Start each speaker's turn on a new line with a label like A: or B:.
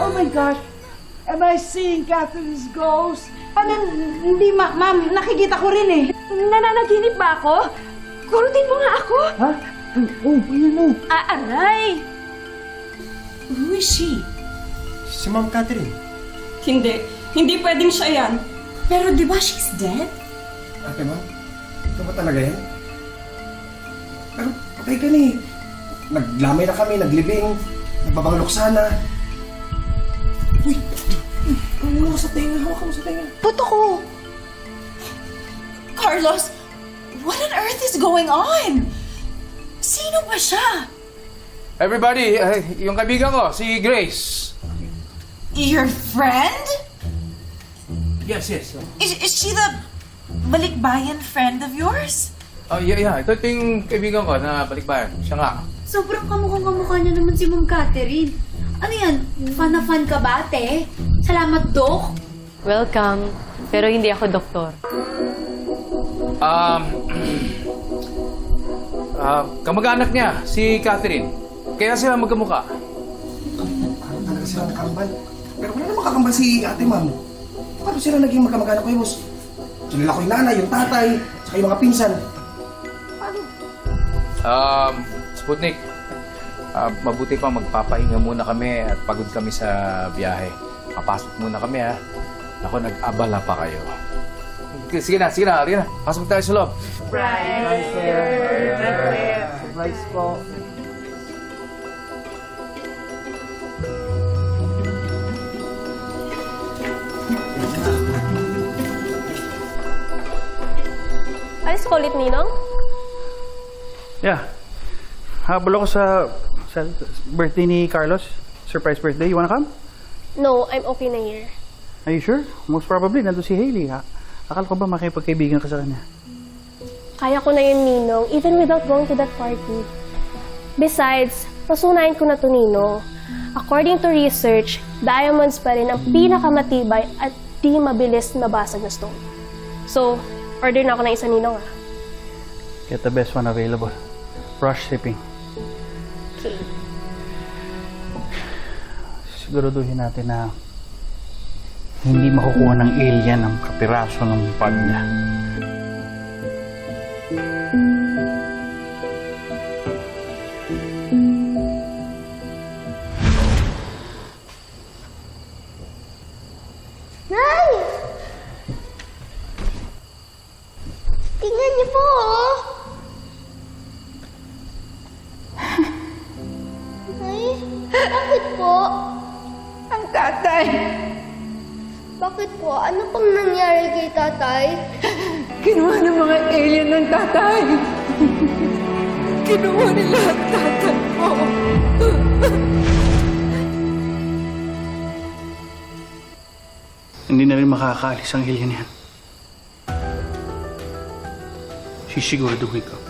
A: Oh my gosh! Am I seeing Catherine's ghost?
B: Ano, hindi ma ma'am, nakikita ko rin eh.
C: Nananaginip ba ako? Kurutin mo nga ako.
A: Ha? Oh, yun mo.
C: Ah, aray!
B: Who is she?
D: Si Ma'am Catherine.
C: Hindi. Hindi pwedeng siya yan.
B: Pero di ba she's dead?
D: Ate Ma'am, ito ba talaga yan? Pero patay ka ni. Naglamay na kami, naglibing, nagbabanglok sana. Uy! Ano mo sa tenga? Hawak mo sa tenga.
B: Puto ko. Carlos, what on earth is going on? Sino ba siya?
E: Everybody, eh, yung kaibigan ko, si Grace.
B: Your friend?
E: Yes, yes.
B: Is, is she the balikbayan friend of yours?
E: Oh, yeah, yeah. Ito, ito yung kaibigan ko na balikbayan. Siya nga.
F: Sobrang kamukhang kamukha niya naman si Ma'am Catherine. Ano yan? Fan na fan ka ba, ate? Salamat, Dok.
G: Welcome. Pero hindi ako doktor.
E: Um, ah, kamag-anak niya, si Catherine. Kaya sila magkamukha.
D: Parang talaga sila nakakambal. Pero wala namang kakambal si ate Ma'am. Paano sila naging magkamag-anak ko yung Kilala ko yung nanay, yung tatay, saka yung mga pinsan.
E: Um, Sputnik, ah, mabuti pa magpapahinga muna kami at pagod kami sa biyahe. Papasok muna kami ha. Ako, nag-abala pa kayo. Sige na, sige na, sige na. Pasok tayo sa loob.
A: Surprise po.
C: Alis ko ulit, Ninong?
H: Yeah. Habol ako sa, sa birthday ni Carlos. Surprise birthday. You wanna come?
C: No, I'm okay na here.
H: Are you sure? Most probably, nandun si Hailey. Ha? Akala ko ba makipagkaibigan ka sa kanya?
I: Kaya ko na yun, Ninong, even without going to that party. Besides, pasunayan ko na to, Ninong. According to research, diamonds pa rin ang pinakamatibay at di mabilis nabasag na stone. So, order na ako ng isa, Ninong, ah.
H: Get the best one available. Rush shipping.
I: Okay.
H: Siguraduhin natin na hindi makukuha ng alien ang kapiraso ng pad niya.
F: Nay! Tingnan niyo po, oh! Nay, bakit po?
B: Ang tatay.
F: Bakit po? Ano pang nangyari kay tatay?
B: Kinuha ng mga alien ng tatay. Kinuha nila ang tatay mo.
H: Hindi na rin makakaalis ang alien yan. Sisiguraduhin ko.